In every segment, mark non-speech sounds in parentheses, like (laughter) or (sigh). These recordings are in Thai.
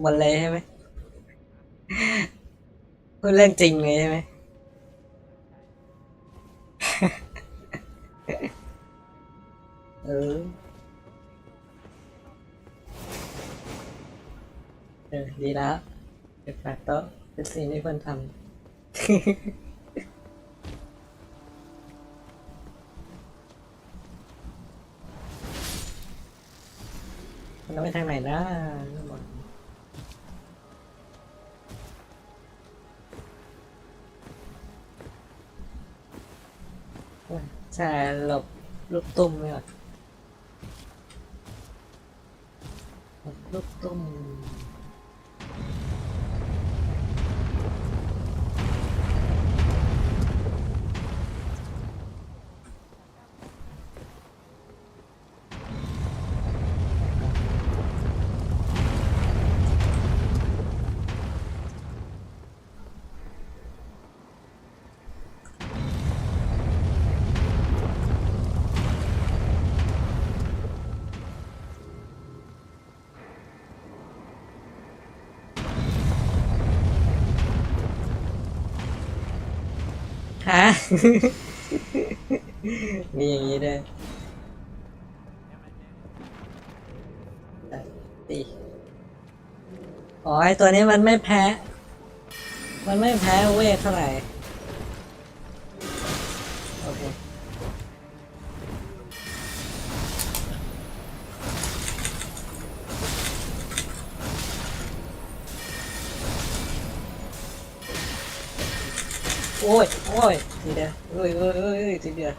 หมดเลยใช่ไหมพูดเรื่องจริงเลยใช่ไหมเออเออดีแล้วเก็บฝากโต๊ะเป็นสิ่งที่ควรทำมันต้องไปทางไหนนะ ใช่หลบลูกตุ้มเลยว่ะหลบลูกตุ้ม มีอย่างนี้ด้วยตีอ๋อไอตัวนี้มันไม่แพ้ มันไม่แพ้เวทเท่าไหร่ โอ้ย โอ้ยทีเดียวเอ้ยเอ้ยเอ้ยเอ้ยทีเดียว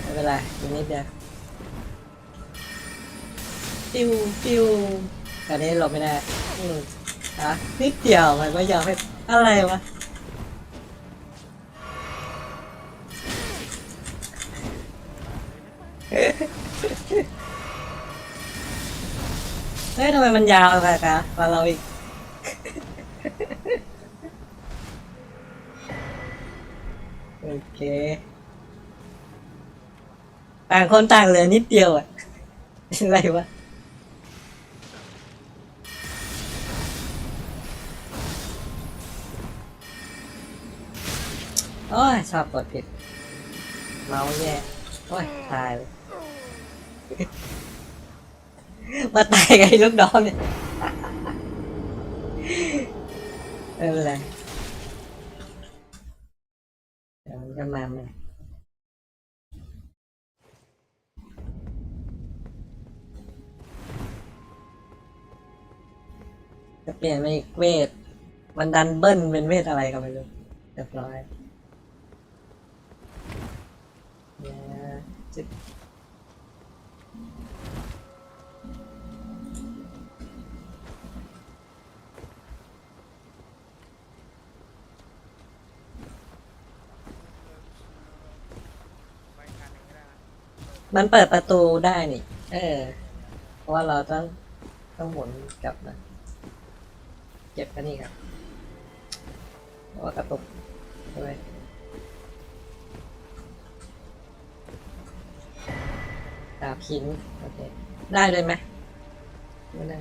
ไม่เป็นไรอีกนิดเดียวปิวปิวตอนนี้หลบไม่ได้อืมอะนิดเดียวมันก็ยอมให้อะไรวะเฮ้ยทำไมมันยาวไปคะกว่าเราอีก โอเค ต่างคนต่างเหลือนิดเดียวอะอะไรวะโอ้ยชอบกดผิด เมาส์แย่โอ้ยตายเลยมาตายกับไอ้ลูกน้องเนี่ย เอออะไร ยวมันจะมาไหมจะเปลี่ยนไปอีกเวท มันดันเบิ้ลเป็นเวทอะไรก็ไม่รู้เรียบร้อยเนี่ยจุด มันเปิดประตูได้นี่ เออ เพราะว่าเราต้องต้องหมุนกลับนะ เก็บกันนี่ครับเพราะว่ากระตุกด้วยดาบหินโอเค ได้เลยไหมไม่ได้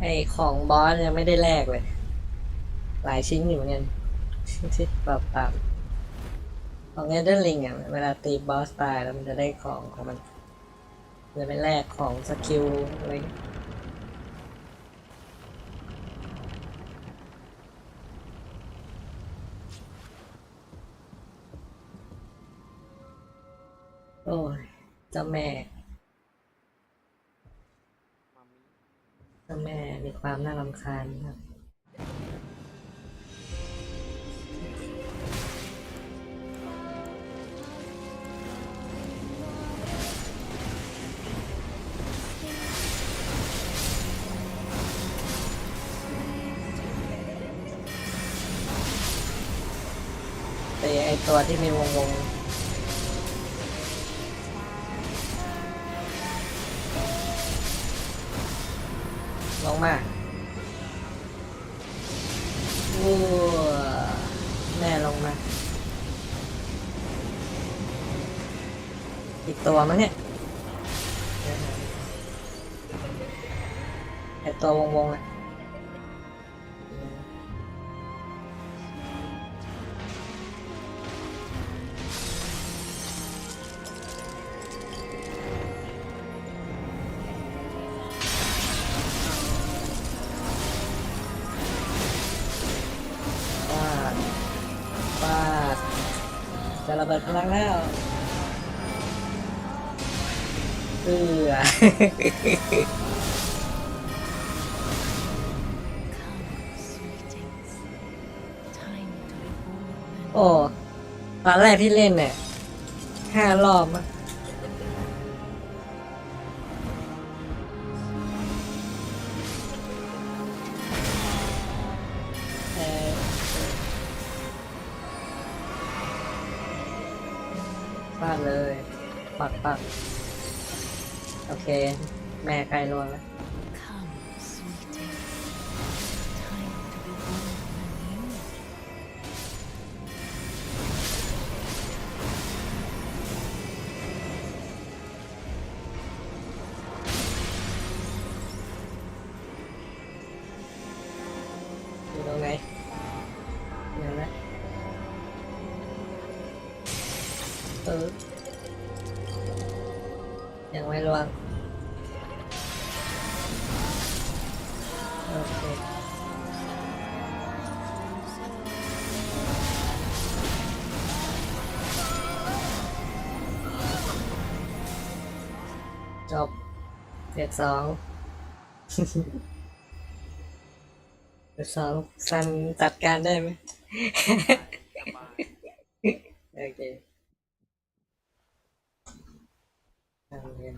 ไอของบอสยังไม่ได้แลกเลย หลายชิ้นอยู่เงี้ยชิ้นที่เปล่าๆของเนเธอร์ลิงอะเวลาตีบอสตายแล้วมันจะได้ของของมันจะไปแลกของสกิลอะไรโอ้ยเจ้าแม่ เจ้าแม่มีความน่ารำคาญครับแต่ไอตัวที่มีวงวง มาว้าแม่ลงมาอีกตัวมั้งเนี่ยแต่ตัววงวงๆอะ ระเบิดพลังแล้วเอือโอ้ตอนแรกที่เล่นเนี่ยห้ารอบมั้ง โอเค แม่ใกล้ลวงแล้ว จบเฟสสองเฟสสองซันจัดการได้ไหมโอเคทำเรีย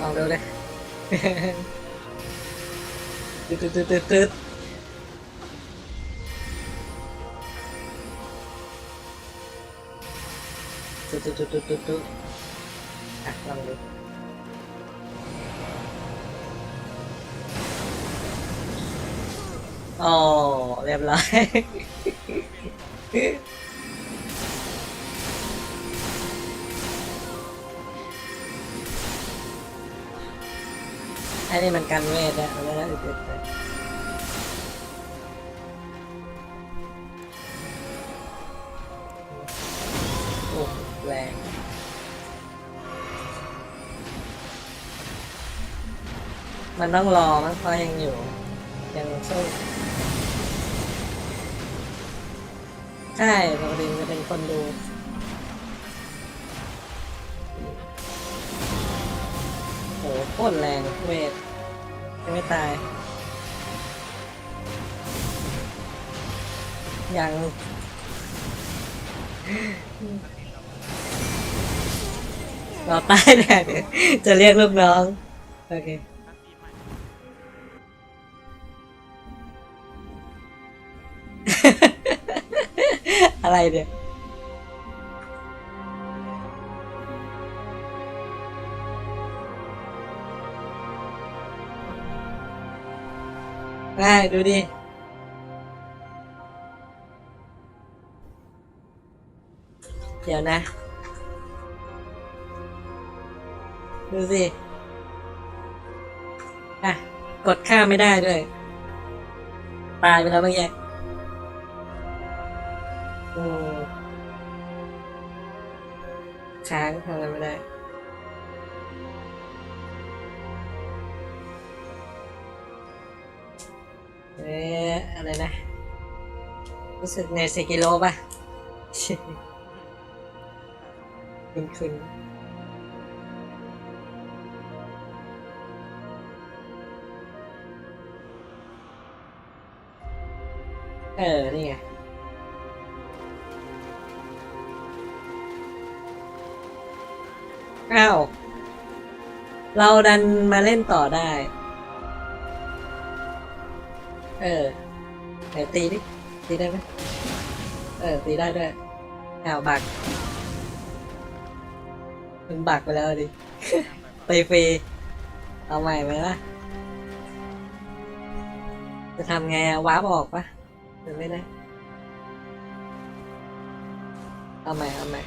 ลองดูเลยตึ๊ดตึ๊ดตึ๊ดตึ๊ดตึ๊ดตึ๊ดตึ๊ดตึ๊ดตึ๊ดตึ๊ดตึ๊ดอะลองดูอ๋อเรียบร้อย ไอ้นี่มันกันเวทอะมันไม่ได้อึดๆเลยโอ้แรงมันต้องรอมันเพราะยังอยู่ ยังสู้ใช่ปกติมันจะเป็นคนดู โคตรแรงเวทยังไม่ตาย ยัง เราตายแน่เนี่ยจะเรียกลูกน้อง โอเคอะไรเนี่ย ได้ดูดิ เดี๋ยวนะ ดูสิ อะ กดข้ามไม่ได้ด้วย ตายไปแล้วเมื่อกี้ค้างทำอะไรไม่ได้ เอ๊ะอะไรนะ รู้สึกในสกิโลป่ะ คุณคุณเออ นี่ไงอ้าว เราดันมาเล่นต่อได้ ออไหนตีดิตีได้ไหมเออตีได้ด้วยอ้าวบักมันบักไปแล้วดิตีฟรีเอาใหม่ไหมล่ะจะทำไงอะวาร์ปออกปะหรือไม่ได้เอาใหม่เอาใหม่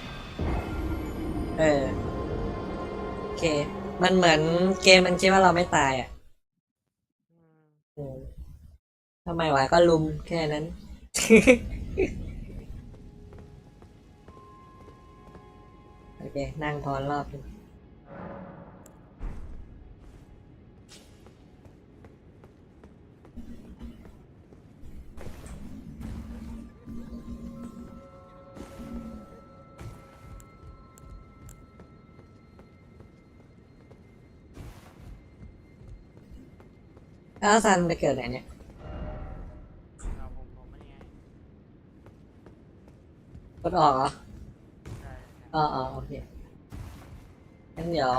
เออโอเค มันเหมือนเกมมันคิดว่าเราไม่ตายอะ อืม อืม ทำไมวะก็ลุมแค่นั้น โอเค นั่งพอรอบหนึ่งแล้วซันไปเกิดไหนเนี่ย เราผมผมไม่ไง ก ดออกเหรออ๋อออโอเคงั้นเดี๋ยว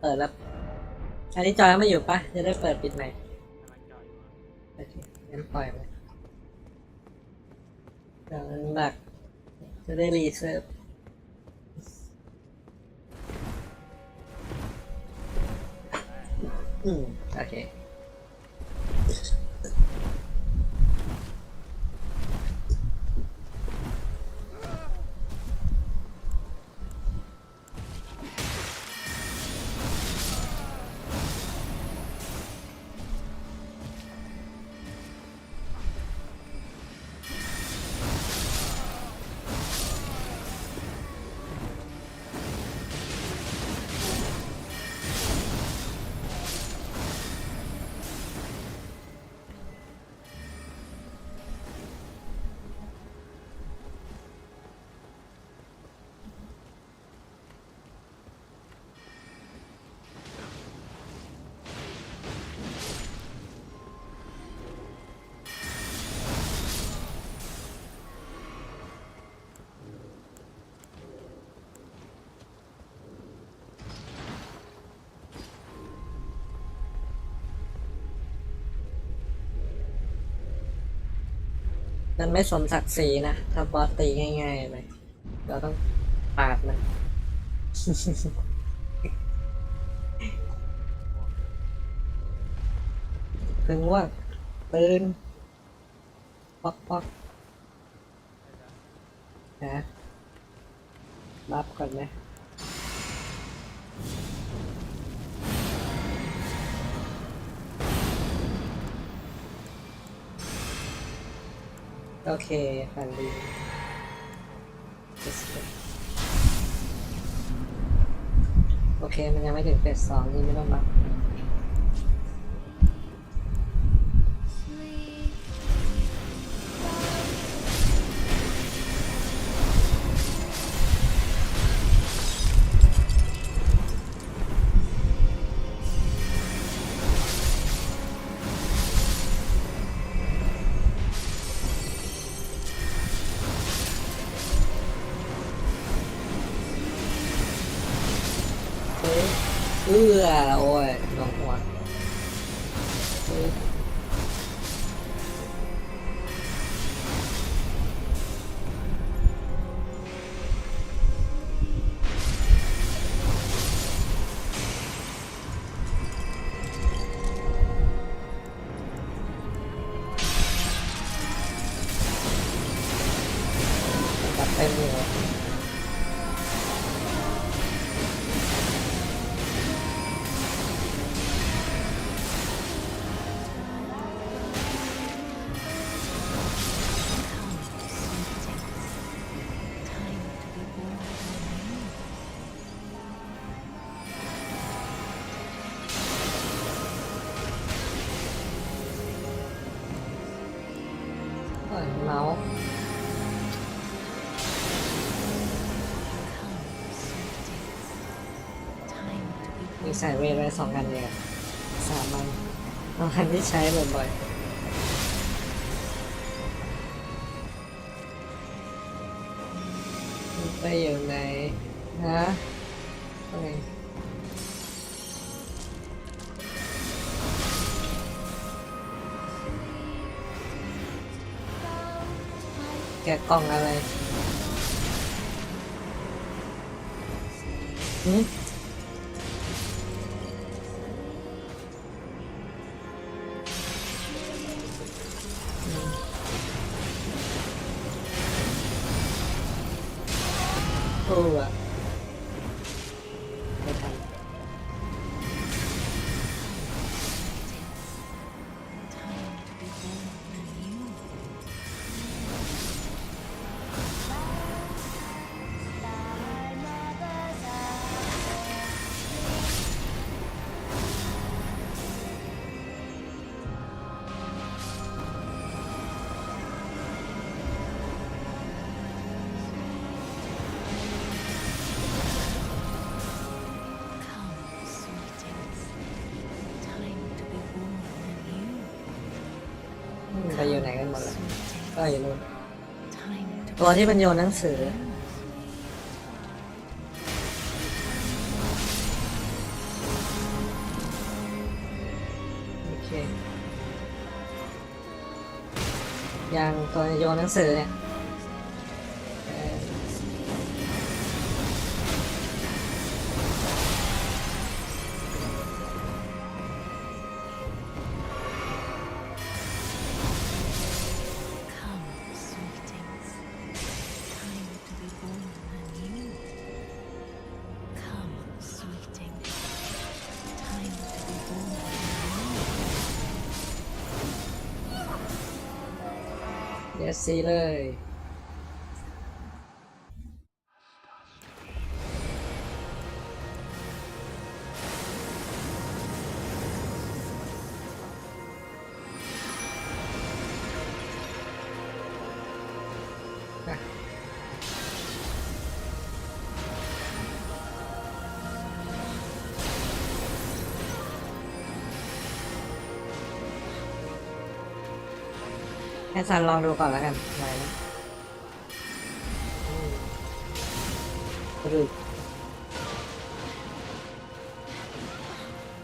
เปิดแล้ว อันนี้จอยไม่อยู่ปะจะได้เปิดปิดใหม่โอเคงั้นปล่อยไปเดี๋ยวมันหนักจะได้รีเซิร์ฟอืมโอเค มันไม่สมศักดิ์ศรีนะถ้าบอสตีง่ายๆเลยเราต้องปาดมันถึงว่าปืนป๊อกป๊อกนะรับก่อนไหม โอเคฟันดีโอเค มันยังไม่ถึงเฟสสองนี่ไม่ต้องบัฟ เอื้อโอ้ย ใส่เวทไว้สองอันเนี่ยสามอันสองอันที่ใช้บ่อยๆไปอยู่ไหนฮะโอเคแกกล่องอะไรหืม อืมไปอยู่ไหนกันหมดแล้วก็อยู่นู่นตัวที่มันโยนหนังสือ โอเคยังตัวโยนหนังสือเนี่ย เดี๋ยวซีเลย ให้ซันลองดูก่อนแล้วกันไหนนะอืมรึก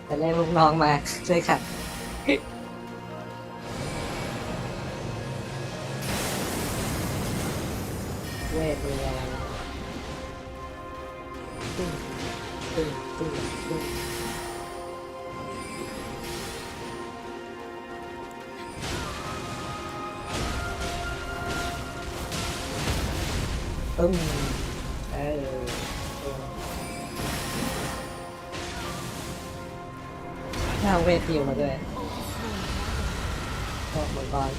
จะเรียกลูกน้องมาช่วยขัด ตึ้มเออถ้าเวทีมาด้วยก็มังกร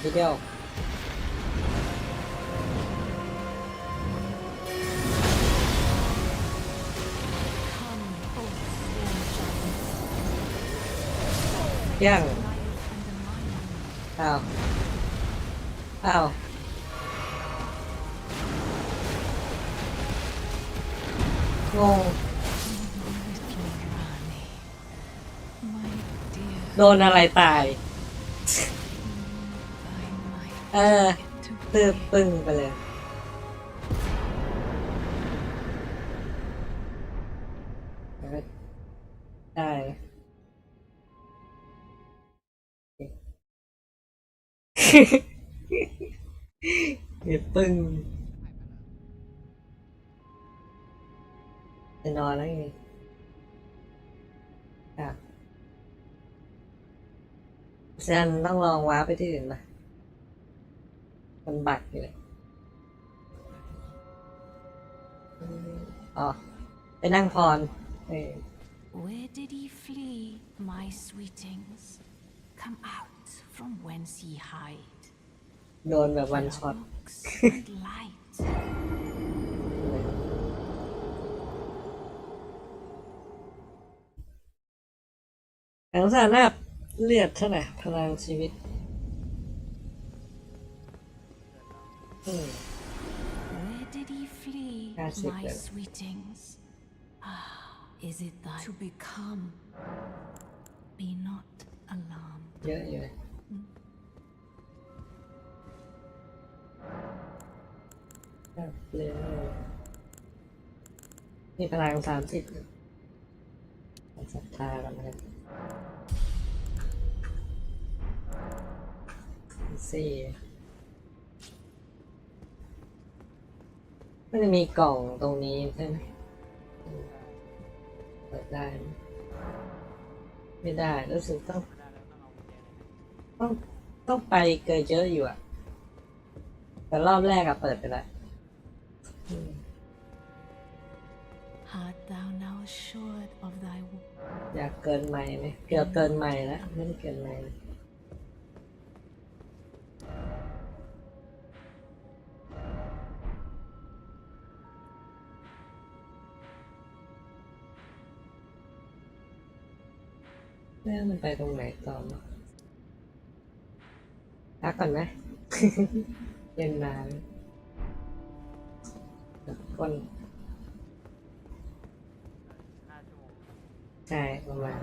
ทีเดียว ยง Life and the mind. อ้าวอ้าวงง Little Rani. My dear, โดนอะไรตาย I might เออ to ตืบปึ้งไปเลย เดี๋ยวปึ้งจะนอนแล้วไงอะแซนต้องลองว้าไปที่อื่นมามันบักอยู่เลยอ๋อ ไปนั่งพรเอ Where did he flee, my sweetings? Come out from whence ye hide. โดนแบบวัน Where ช็อต are books and light. (laughs) แสงสารนาบเลือดเท่าไหร่พลังชีวิต อืม Where did he flee, That's it my then. sweetings? Ah, is it that to become? Be not alarmed. เยอะอยู่แบบเร็วมีพลังสามสิบศรัทธากันนะครับสี่มันจะมีกล่องตรงนี้ใช่ไหมเปิดได้ ไม่ได้รู้สึกต้อง ต้องต้องไปเกินเยอะอยู่อะแต่รอบแรกอะเปิดไปแล้วอืม Art thou now assured of thy w- อยากเกินใหม่ไหมเกือบเกินใหม่แล้วไม่ได้เกินใหม่เลยแล้วมันไปตรงไหนต่อมา พักก่อนไหมเย็นนานคนห้าชั่วโมงใช่ประมาณ